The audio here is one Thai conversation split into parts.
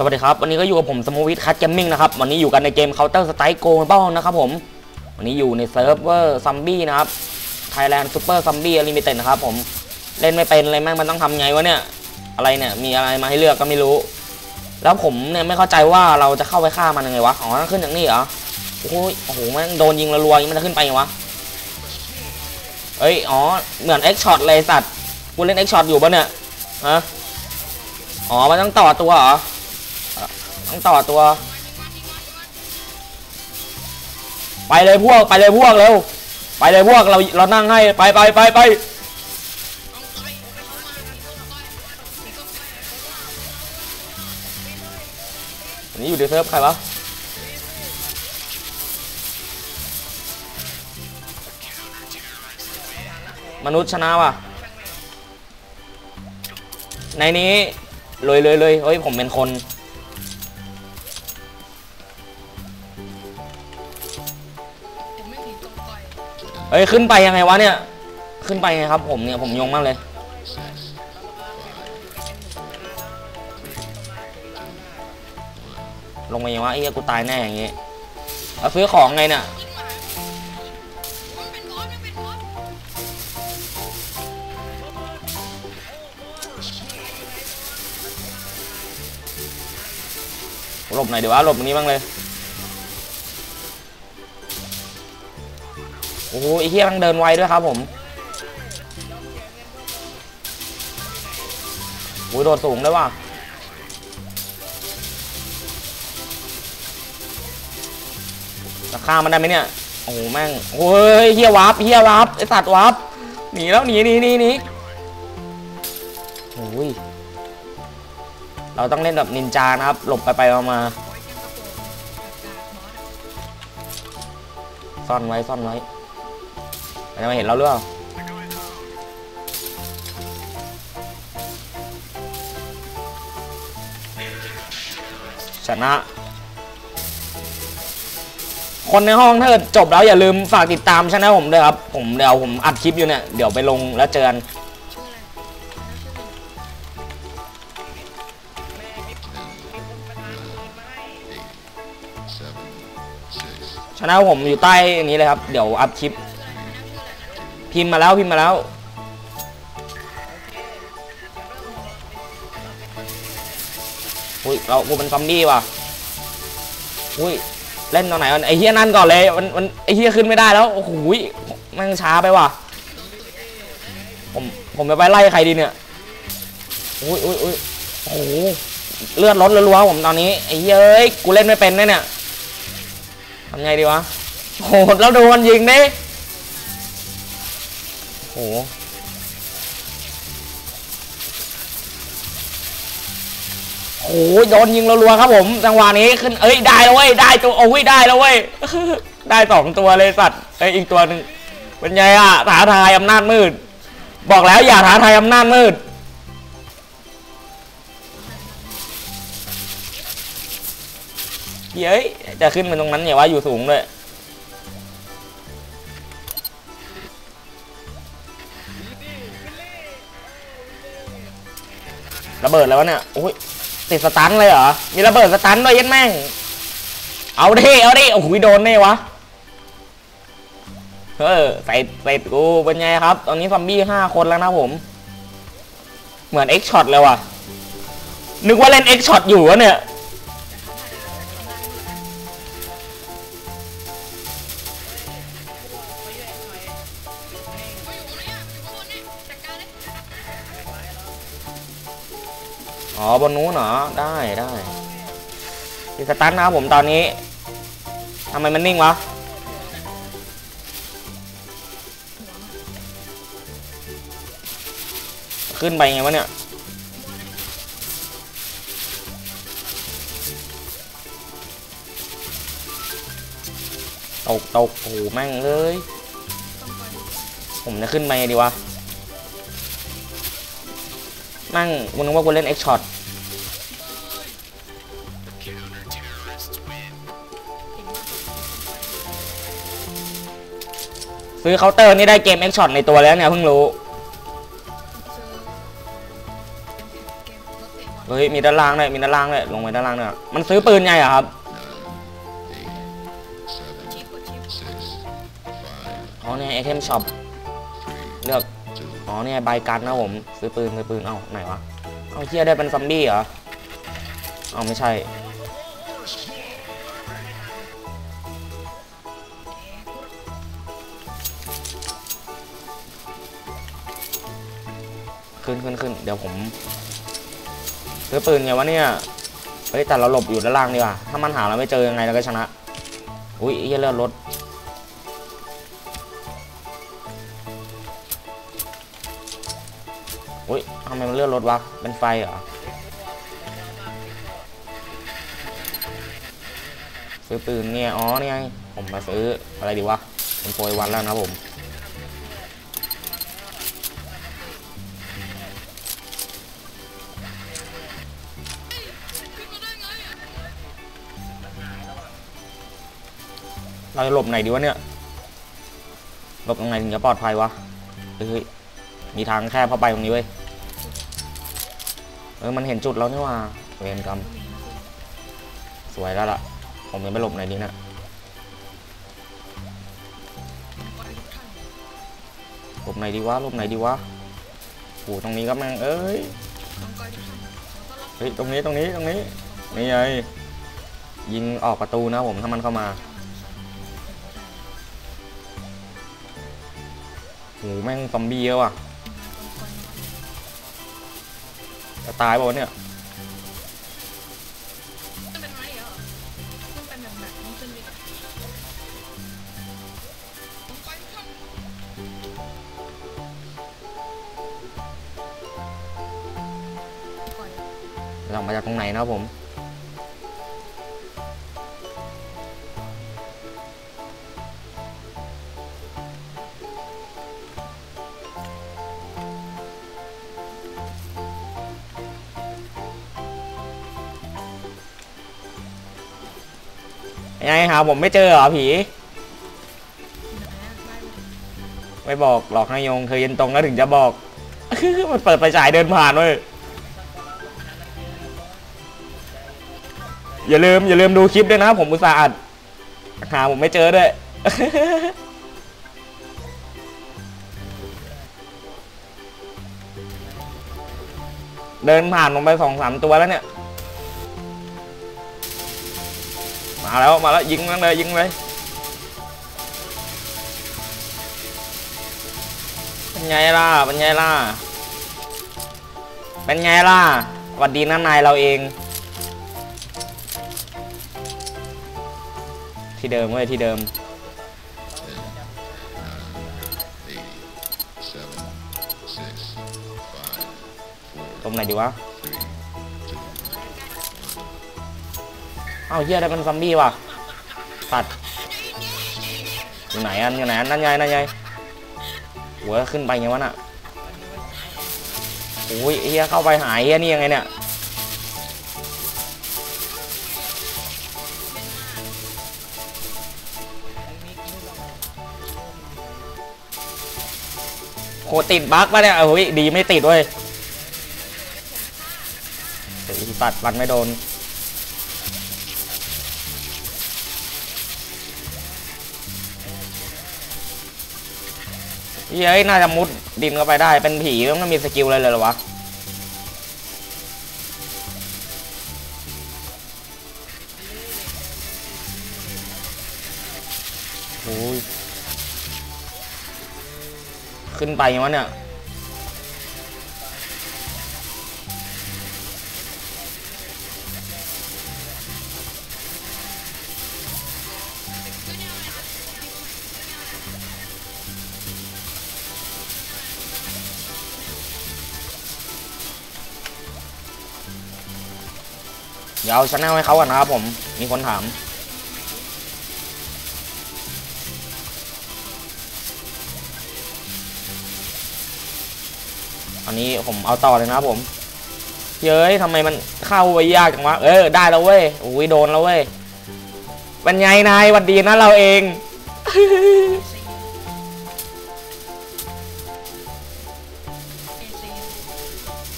สวัสดีครับ วันนี้ก็อยู่กับผมสมวิทคัตเกมมิ่งนะครับ วันนี้อยู่กันในเกม Counter Strike Go บ้านะครับผม วันนี้อยู่ในเซิร์ฟเวอร์ซัมบี้นะครับ Thailand Super Zombie Unlimited นะครับผม เล่นไม่เป็นเลยแม่งมันต้องทำไงวะเนี่ย อะไรเนี่ย มีอะไรมาให้เลือกก็ไม่รู้ แล้วผมเนี่ยไม่เข้าใจว่าเราจะเข้าไปฆ่ามันยังไงวะ อ๋อต้องขึ้นจากนี่เหรอ โอ้โหโอ้โหแม่งโดนยิงรัวๆอย่างนี้มันจะขึ้นไปวะ เอ้ย อ๋อ เหมือน X Shot เลยสัตว์ กูเล่น X Shot อยู่ปะเนี่ย ฮะ อ๋อ มันต้องต่อตัวเหรอ ต้องต่อตัว ไปเลยพวก ไปเลยพวกเร็ว ไปเลยพวกเราเรานั่งให้ ไปไปไปไปนนี้อยู่ในเซิร์ฟใครวะมนุษย์ชนะว่ะ ในนี้เลยเลยเลยเฮ้ยผมเป็นคน เฮ้ยขึ้นไปยังไงวะเนี่ย ขึ้นไปไงครับ ผมเนี่ยผมงงมากเลย ลงมายังวะไอ้เหี้ยกูตายแน่อย่างงี้แล้วซื้อของไงเนี่ยหลบหน่อยเดี๋ยวว่าหลบตรงนี้บ้างเลย โอ้โหไอ้เหี้ยมันเดินไวด้วยครับผมโอ้ยโดดสูงด้วยว่ะจะฆ่ามันได้ไหมเนี่ย โอ้โหแม่งโอ้ยเฮียวาร์ปเฮียวาร์ปไอสัตว์วาร์ปหนีแล้วหนีหนีหนีหนีโอ้ยเราต้องเล่นแบบนินจานะครับ หลบไปไปมามาซ่อนไว้ซ่อนไว้ จะมาเห็นเราหรือเปล่าชนะ คนในห้องถ้าเกิดจบแล้วอย่าลืมฝากติดตามช่องผมด้วยครับ ผมเดี๋ยวผมอัดคลิปอยู่เนี่ย เดี๋ยวไปลงแล้วเจอกันชนะผมอยู่ใต้อันนี้เลยครับ เดี๋ยวอัพคลิป พิมพ์มาแล้วพิมพ์มาแล้ว อุ้ยเรากูเป็นซอมบี้ว่ะ อุ้ยเล่นตอนไหนวันไอเฮียนั่นก่อนเลยมันมันไอเฮียขึ้นไม่ได้แล้ว โอ้โหแมันช้าไปว่ะ ผมผมจะไปไล่ใครดีเนี่ย อุ้ยอุ้ยอุ้ยโอ้โหเลือดลดรัวๆผมตอนนี้ไอ้เหี้ยเอ้ยกูเล่นไม่เป็นแน่เนี่ยทำไงดีวะโหดแล้วดูมันยิงดิโหโหโดนยิงรัวๆครับผม จังหวะนี้ขึ้นเอ้ยได้แล้วเว้ยได้ตัวโอ้ยได้แล้วเว้ยได้สองตัวเลยสัตว์เอ้ยอีกตัวหนึ่งเป็นไงอะท้าทายอำนาจมืด บอกแล้วอย่าท้าทายอำนาจมืดเฮ้ยจะขึ้นไปตรงนั้นอย่าว่าอยู่สูงด้วย ระเบิดแล้วเนี่ยโอ้ยติดสตันเลยเหรอ มีระเบิดสตันด้วยยันแม่ง เอาดิ เอาดิ โอ้โหโดนแน่วะเฮ้ยใส่ใส่กูเป็นไงครับ ตอนนี้ซอมบี้ห้าคนแล้วนะผม เหมือนเอ็กช็อตเลยว่ะ นึกว่าเล่นเอ็กช็อตอยู่วะเนี่ย อ๋อบนนู้นเหรอ ได้ได้ดิสตันนะครับผมตอนนี้ทำไมมันนิ่งวะขึ้นไปไงวะเนี่ย ตกตกโอ้โหแม่งเลย ผมจะขึ้นไปไงดีวะ นั่งกูนึกว่ากูเล่น X shot ซื้อเคาน์เตอร์นี่ได้เกม X shot ในตัวแล้วเนี่ยเพิ่งรู้ เฮ้ยมีด้านล่างด้วยมีด้านล่างด้วยลงไปด้านล่างด้วยมันซื้อปืนไงอะครับอ๋อเนี่ยไอเทมช็อปเลือกอ๋อเนี่ยใบกันนะผมซื้อปืนซื้อปืนเอ้าไหนวะเอ้าเฮียได้เป็นซอมบี้เหรอเอ้าไม่ใช่ ขึ้นขึ้นขึ้นเดี๋ยวผมซื้อปืนไงวะเนี่ยเฮ้ยแต่เราหลบอยู่ด้านล่างดีกว่าถ้ามันหาเราไม่เจอยังไงเราก็ชนะ อุ้ยเฮียเลือดรถอุ้ยทำไมมันเลื่อนรถวะเป็นไฟเหรอซื้อปืนเนี่ยอ๋อเนี่ไงผมมาซื้ออะไรดีวะเป็นโปรยวันแล้วนะผม เราจะหลบไหนดีวะเนี่ย หลบตรงไหนถึงจะปลอดภัยวะ เฮ้ย มีทางแคบเข้าไปตรงนี้เว้ย เออ มันเห็นจุดแล้วนี่ว่า เวรกรรม สวยแล้วล่ะ ผมจะไปหลบไหนดีนะหลบไหนดีวะ หลบไหนดีวะโอ้ตรงนี้ก็แม่งเอ้ย เฮ้ย ตรงนี้ ตรงนี้ ตรงนี้ นี่ไงยิงออกประตูนะผมถ้ามันเข้ามา โหแม่งซอมบี้เยอะว่ะจะตายเปล่าวะเนี่ยมันเป็นไม้เหรอมันเป็นแบบแบบนี้ขึ้นไปก่อนน้องก้อยทุกท่านก้อยเรามาจากตรงไหนนะครับผม ยังไงหาผมไม่เจอเหรอผี ไม่บอกหลอกให้ยงเคยยืนตรงแล้วถึงจะบอกมันเปิดไฟฉายเดินผ่านเว้ยอย่าลืมอย่าลืมดูคลิปด้วยนะผมอุตส่าห์อัดหาผมไม่เจอด้วยเดินผ่านลงไปสองสามตัวแล้วเนี่ย มาแล้วมาแล้วยิงมันเลยยิงเลยเป็นไงล่ะเป็นไงล่ะเป็นไงล่ะหวัดดีนะนายเราเอง ที่เดิมเว้ยที่เดิมตรงไหนดีวะ เอาเฮียได้เป็นซอมบี้ว่ะปัดอยู่ไหนอันอยู่ไหนอันนั่นไงนั่นไงหัวขึ้นไปไงวะน่ะโอ้ยเฮียเข้าไปหายเฮียนี่ยังไงเนี่ยโหติดบั๊กปะเนี่ยโอ้ยดีไม่ติดเว้ยไอ้สัตว์ฟันไม่โดน เย้ยน่าจะมุดดินเข้าไปได้ เป็นผีต้องมีสกิลอะไรเลยหรอวะโอ้ยขึ้นไปยังวะเนี่ย เดี๋ยวเอาชแนลให้เขาก่อนนะครับผม มีคนถาม อันนี้ผมเอาต่อเลยนะครับผม เย้ยทำไมมันเข้าไปยากจังวะ เออ ได้แล้วเว้ย อุ้ยโดนแล้วเว้ยเป็นไงนายวัดดีนะเราเองเอซี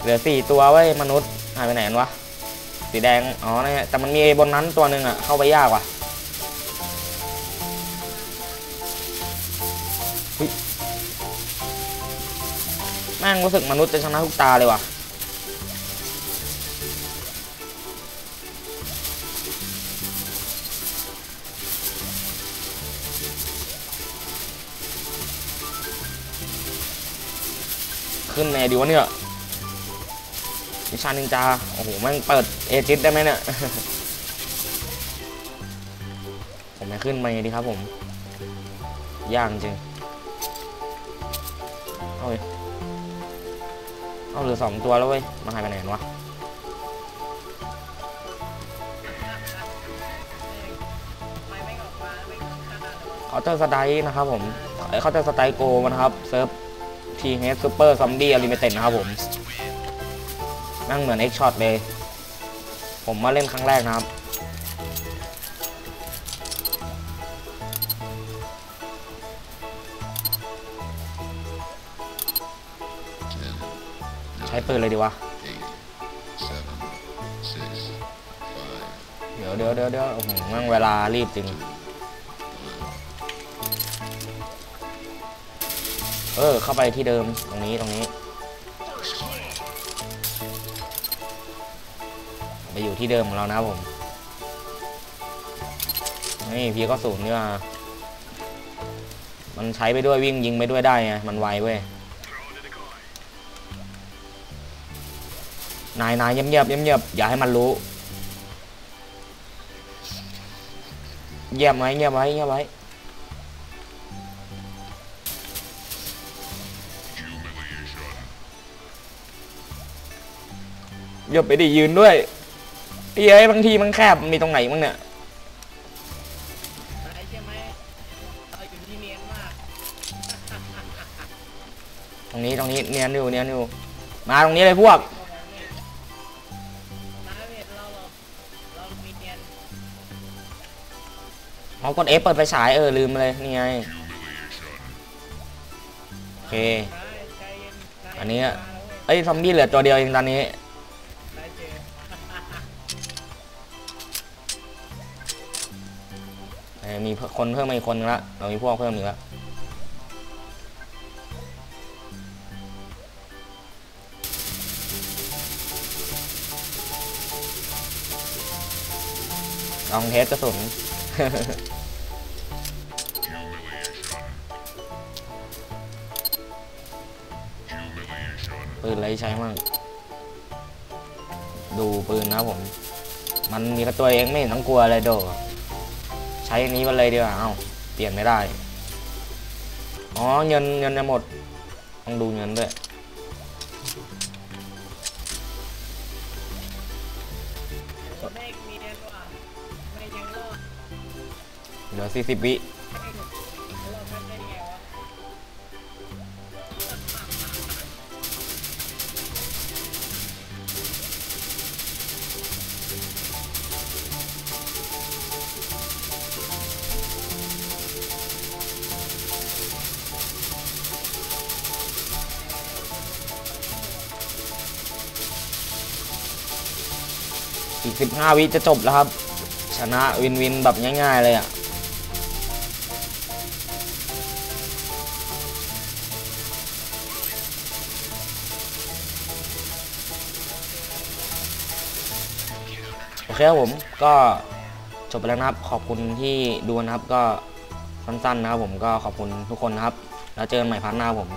เหลือสี่ตัวเว้ยมนุษย์หายไปไหนกันวะ สีแดง อ๋อนี่แต่มันมีบนนั้นตัวหนึ่งอะเข้าไปยากว่ะแม่งรู้สึกมนุษย์จะชนะทุกตาเลยว่ะ ขึ้นไงดีวะเนี่ยวิชานินจา โอ้โห แม่งเปิด เอจิตได้ไหมเนี่ย ผมไม่ขึ้นไปดีครับผม ยากจริง เอาเลยเอาเหลือสองตัวแล้วเว้ย มาหายไปไหนนวะเลยเคาน์เตอร์สไตล์นะครับผมไอ้เคาน์เตอร์สไตล์โกนะครับเซิร์ฟทีเฮดซูเปอร์ซอมบี้อลิมิเต็ดนะครับผมนั่งเหมือนเอ็กช็อตเลย ผมมาเล่นครั้งแรกนะครับ ใช้ปืนเลยดีวะเดี๋ยวเดี๋ยวเดี๋ยวเดี๋ยวโอ้โหมั่งเวลารีบจริง เออ เข้าไปที่เดิมตรงนี้ตรงนี้ อยู่ที่เดิมของเรานะครับผมนี่พีก็สูงนี่ว่ามันใช้ไปด้วยวิ่งยิงไปด้วยได้ไงมันไวเว้ยนายนายเงียบเงียบเงียบอย่าให้มันรู้เงียบไว้เงียบไว้เงียบไว้อย่าไปดิยืนด้วย เอ้ยบางทีมันแคบมีตรงไหนมั้งเนี่ยอะไรใช่ไหมเราอยู่ที่เนียนมากตรงนี้ตรงนี้เนียนอยู่เนียนอยู่มาตรงนี้เลยพวกน้าเห็นเราหรอกเรามีเนียนอ๋อกด F เปิดไฟฉายเออลืมเลยนี่ไงโอเค อันนี้อะเอ้ยซอมบี้เหลือตัวเดียวเองตอนนี้ มีคนเพิ่มมาอีกคนนึงละเรามีพวกเพิ่มอีกละลองเทสกระสุนปืนอะไรใช้มั่งดูปืนนะผม มันมีกระตัวเองไม่เห็นต้องกลัวเลยโดใช้อันนี้มาเลยดีกว่าเอ้าเปลี่ยนไม่ได้ อ๋อเงินเงินจะหมด ต้องดูเงินด้วยเมฆเนียนว่ะไม่ยังรอดเหลือ40วิ อีก 15 วิจะจบแล้วครับ ชนะวินวินแบบง่าย ๆ เลยอะโอเคครับผมก็จบไปแล้วนะครับ ขอบคุณที่ดูนะครับก็สั้นๆนะครับผมก็ขอบคุณทุกคนนะครับ แล้วเจอกันใหม่พาร์ทหน้าผม